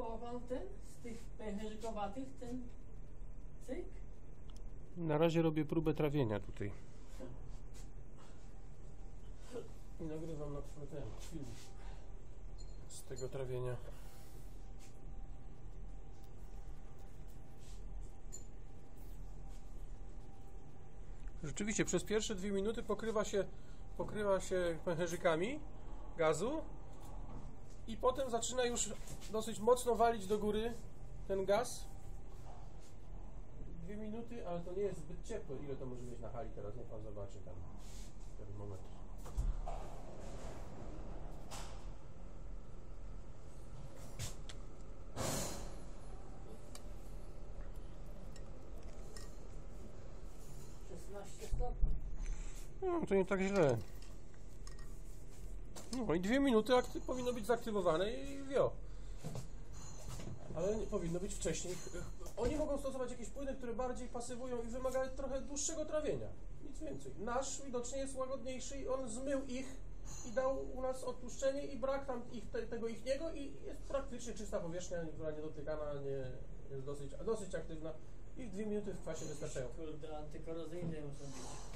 Pan ten z tych pęcherzykowatych ten cyk? Na razie robię próbę trawienia tutaj. I nagrywam na ten film z tego trawienia. Rzeczywiście przez pierwsze dwie minuty pokrywa się, pokrywa się pęcherzykami gazu i potem zaczyna już dosyć mocno walić do góry ten gaz. Dwie minuty, ale to nie jest zbyt ciepło. Ile to może być na hali teraz? Niech pan zobaczy tam termometr. No, to nie tak źle. No i dwie minuty powinno być zaktywowane i wio. Ale nie powinno być wcześniej. Oni mogą stosować jakieś płyny, które bardziej pasywują i wymagają trochę dłuższego trawienia. Nic więcej. Nasz widocznie jest łagodniejszy i on zmył ich i dał u nas odtłuszczenie i brak tam ich, te, tego ichniego i jest praktycznie czysta powierzchnia, która nie dotykana, nie jest dosyć, dosyć aktywna i w dwie minuty w kwasie wystarczają. Kurde, antykorozyjne muszą być.